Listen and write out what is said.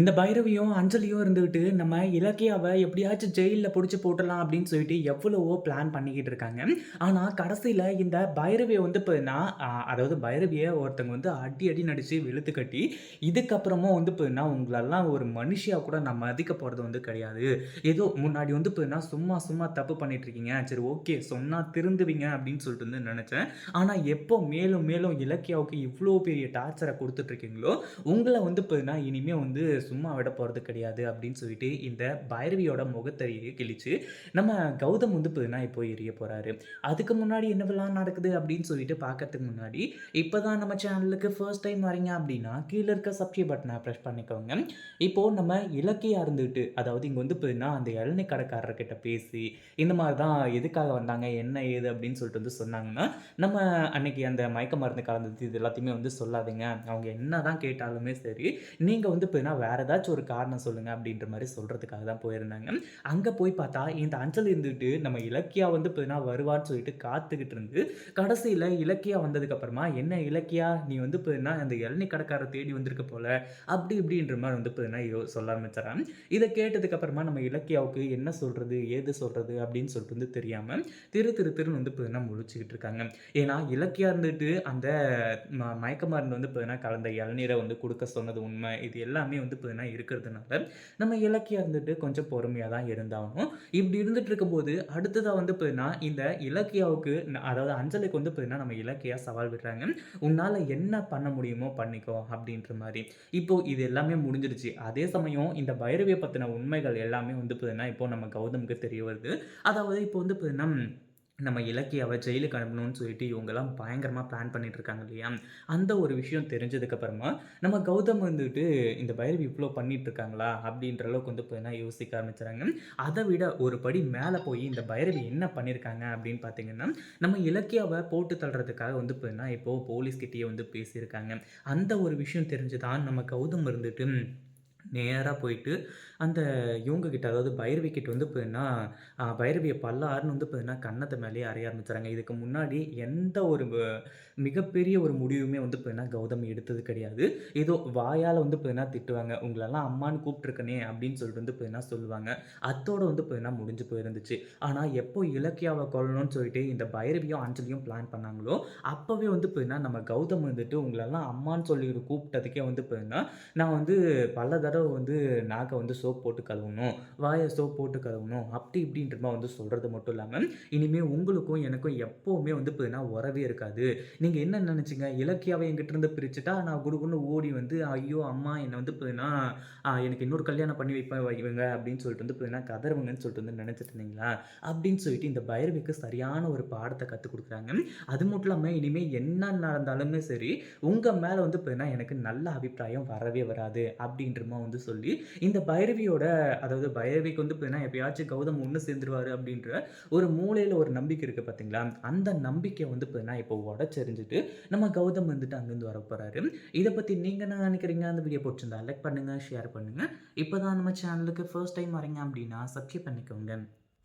இந்த பைரவியும், அஞ்சலியும் இருந்துக்கிட்டு நம்ம இலக்கியாவை எப்படியாச்சும் ஜெயிலில் பிடிச்சி போட்டலாம் அப்படின்னு சொல்லிட்டு எவ்வளவோ பிளான் பண்ணிக்கிட்டு இருக்காங்க. ஆனால் கடைசியில் இந்த பைரவியை வந்து பார்த்தீங்கன்னா, அதாவது பைரவியை ஒருத்தவங்க வந்து அடி அடி நடித்து வெளுத்து கட்டி, இதுக்கப்புறமும் வந்து பார்த்தீங்கன்னா, உங்களெல்லாம் ஒரு மனுஷியாக கூட நான் மதிக்க போகிறது வந்து கிடையாது. ஏதோ முன்னாடி வந்து பார்த்தீங்கன்னா, சும்மா சும்மா தப்பு பண்ணிகிட்ருக்கீங்க சரி ஓகே சொன்னால் திருந்துவீங்க அப்படின்னு சொல்லிட்டு வந்து நினச்சேன் ஆனால் எப்போ மேலும் மேலும் இலக்கியாவுக்கு இவ்வளோ பெரிய டார்ச்சரை கொடுத்துட்ருக்கீங்களோ உங்களை வந்து பார்த்தீங்கன்னா, இனிமேல் வந்து சும்மா விட போகிறது கிடையாது அப்படின்னு சொல்லிட்டு இந்த பைரவியோட முகத்தறியை கிழிச்சு நம்ம கௌதம் வந்து பார்த்தீங்கன்னா இப்போ எரிய போகிறாரு அதுக்கு முன்னாடி என்னவெல்லாம் நடக்குது அப்படின்னு சொல்லிட்டு பார்க்கறதுக்கு முன்னாடி, இப்போ தான் நம்ம சேனலுக்கு ஃபர்ஸ்ட் டைம் வரீங்க அப்படின்னா, கீழே இருக்க சப்ஸ்கிரைப் பட்டனை ப்ரெஸ் பண்ணிக்கோங்க. இப்போது நம்ம இலக்கியா இருந்துட்டு, அதாவது இங்கே வந்து பார்த்தீங்கன்னா, அந்த இளநீ கடைக்காரர்கிட்ட பேசி, இந்த மாதிரி தான் எதுக்காக வந்தாங்க, என்ன ஏது அப்படின்னு சொல்லிட்டு வந்து சொன்னாங்கன்னா, நம்ம அன்னைக்கு அந்த மயக்க மருந்து கலந்தது இது எல்லாத்தையுமே வந்து சொல்லாதீங்க. அவங்க என்ன தான் கேட்டாலுமே சரி, நீங்கள் வந்து பார்த்தீங்கன்னா, வேற ஏதாச்சும் ஒரு காரணம் சொல்லுங்க அப்படின்ற மாதிரி சொல்றதுக்காக தான் போயிருந்தாங்க. அங்க போய் பார்த்தா, இந்த அஞ்சல் இருந்துட்டு நம்ம இலக்கியா வந்து பார்த்தீங்கன்னா வருவான்னு சொல்லிட்டு காத்துக்கிட்டு இருந்து, கடைசியில இலக்கியா வந்ததுக்கு அப்புறமா, "என்ன இலக்கியா நீ வந்து பார்த்தீங்கன்னா, அந்த இளநீ கடைக்கார தேடி வந்திருக்க போல" அப்படி இப்படின்ற மாதிரி வந்து பார்த்தீங்கன்னா யோ சொல்ல ஆரம்பிச்சிடறான் இதை கேட்டதுக்கு அப்புறமா நம்ம இலக்கியாவுக்கு என்ன சொல்றது, ஏது சொல்றது அப்படின்னு சொல்லிட்டு வந்து தெரியாம, திரு திரு திருன்னு வந்து பார்த்தீங்கன்னா முழிச்சுக்கிட்டு இருக்காங்க. ஏன்னா, இலக்கியா இருந்துட்டு அந்த ம மயக்க மருந்து வந்து பார்த்தீங்கன்னா கலந்த இளநீரை வந்து கொடுக்க சொன்னது உண்மை இது எல்லாமே வந்து பார்த்தீங்கன்னா இருக்கிறதுனால, நம்ம இலக்கியா இருந்துட்டு கொஞ்சம் பொறுமையாக தான் இருந்தாகணும். இப்படி இருந்துட்டு இருக்கும்போது, அடுத்ததாக வந்து பார்த்தீங்கன்னா, இந்த இலக்கியாவுக்கு அதாவது அஞ்சலுக்கு வந்து பார்த்தீங்கன்னா, நம்ம இலக்கியா சவால் விடுறாங்க. உன்னால் என்ன பண்ண முடியுமோ பண்ணிக்கோ" அப்படின்ற மாதிரி இப்போது இது எல்லாமே முடிஞ்சிருச்சு. அதே சமயம் இந்த பைரவியை பற்றின உண்மைகள் எல்லாமே வந்து பார்த்தீங்கன்னா, இப்போ நம்ம கௌதமுக்கு தெரிய வருது. அதாவது இப்போ வந்து பார்த்தீங்கன்னா, நம்ம இலக்கியாவை ஜெயிலுக்கு அனுப்பணும்னு சொல்லிட்டு இவங்கெல்லாம் பயங்கரமாக பிளான் பண்ணிட்டு இருக்காங்க இல்லையா? அந்த ஒரு விஷயம் தெரிஞ்சதுக்கப்புறமா நம்ம கௌதம் வந்துட்டு இந்த பைரவி இவ்வளோ பண்ணிட்டு இருக்காங்களா? அப்படின்ற அளவுக்கு வந்து பார்த்தீங்கன்னா யோசிக்க ஆரம்பிச்சுறாங்க. அதை விட ஒரு படி மேலே போய் இந்த பைரவி என்ன பண்ணியிருக்காங்க அப்படின்னு பார்த்தீங்கன்னா, நம்ம இலக்கியாவை போட்டு தள்ளுறதுக்காக வந்து பார்த்தீங்கன்னா, இப்போது போலீஸ்கிட்டேயே வந்து பேசியிருக்காங்க. அந்த ஒரு விஷயம் தெரிஞ்சு தான் நம்ம கௌதம் இருந்துட்டு நேராக போயிட்டு, அந்த இவங்கக்கிட்ட அதாவது பைரவி கிட்ட வந்து பார்த்தீங்கன்னா, பைரவியை பல்லாருன்னு வந்து பார்த்தீங்கன்னா, கன்னத்தை மேலேயே அறைய ஆரம்பிச்சுறாங்க. இதுக்கு முன்னாடி எந்த ஒரு வ மிகப்பெரிய ஒரு முடிவுமே வந்து பார்த்தீங்கன்னா, கௌதம் எடுத்தது கிடையாது. ஏதோ வாயால் வந்து பார்த்தீங்கன்னா திட்டுவாங்க. உங்களெல்லாம் அம்மான்னு கூப்பிட்ருக்கனே அப்படின்னு சொல்லிட்டு வந்து பார்த்தீங்கன்னா சொல்லுவாங்க. அத்தோடு வந்து பார்த்தீங்கன்னா முடிஞ்சு போயிருந்துச்சு. ஆனால் எப்போ இலக்கியாவை கொள்ளணும்னு சொல்லிட்டு இந்த பைரவியும், அஞ்சலியும் பிளான் பண்ணாங்களோ, அப்போவே வந்து பார்த்தீங்கன்னா, நம்ம கௌதம் வந்துட்டு உங்களெல்லாம் அம்மான்னு சொல்லி கூப்பிட்டதுக்கே வந்து பார்த்தீங்கன்னா, நான் வந்து பல கதவை வந்து நாக்கை வந்து சோப் போட்டு கழுவணும், வாயை சோப் போட்டு கழுவணும், அப்படி இப்படின்றமா வந்து சொல்கிறது மட்டும் இல்லாமல் இனிமேல் உங்களுக்கும் எனக்கும் எப்போவுமே வந்து பார்த்தீங்கன்னா உறவே இருக்காது. நீங்கள் என்ன நினச்சிங்க இலக்கியாவை என்கிட்ட என்கிட்டருந்து பிரிச்சுட்டா, நான் குடுகுன்னு ஓடி வந்து, ஐயோ! அம்மா என்னை வந்து பார்த்தீங்கன்னா, எனக்கு இன்னொரு கல்யாணம் பண்ணி வைப்பேன் வைவங்க அப்படின்னு சொல்லிட்டு வந்து பார்த்தீங்கன்னா கதறுவங்கன்னு சொல்லிட்டு வந்து நினச்சிட்டு இருந்தீங்களா?" அப்படின்னு சொல்லிட்டு இந்த பைரவிக்கு சரியான ஒரு பாடத்தை கற்றுக் கொடுக்குறாங்க அது மட்டும் இல்லாமல் இனிமேல் என்ன நடந்தாலுமே சரி, உங்கள் மேலே வந்து பார்த்தீங்கன்னா எனக்கு நல்ல அபிப்பிராயம் வரவே வராது" அப்படின்றமா வந்து சொல்லி, இந்த பைரவியோட அதாவது பைரவிக்கு வந்து பார்த்தீங்கன்னா, எப்பயாச்சும் கௌதம் ஒன்று சேர்ந்துருவாரு அப்படின்ற ஒரு மூலையில் ஒரு நம்பிக்கை இருக்கு பார்த்தீங்களா? அந்த நம்பிக்கை வந்து பார்த்தீங்கன்னா, இப்போ உடைச்செறிஞ்சுட்டு, நம்ம கௌதம் வந்துட்டு அங்கருந்து வரப்போறாரு. இதை பற்றி நீங்கள் என்ன நினைக்கிறீங்க அந்த வீடியோ புடிச்சிருந்தா லைக் பண்ணுங்க, ஷேர் பண்ணுங்க. இப்பதான் நம்ம சேனலுக்கு ஃபர்ஸ்ட் டைம் வரீங்க அப்படின்னா, சப்ஸ்கிரைப் பண்ணிக்கோங்க.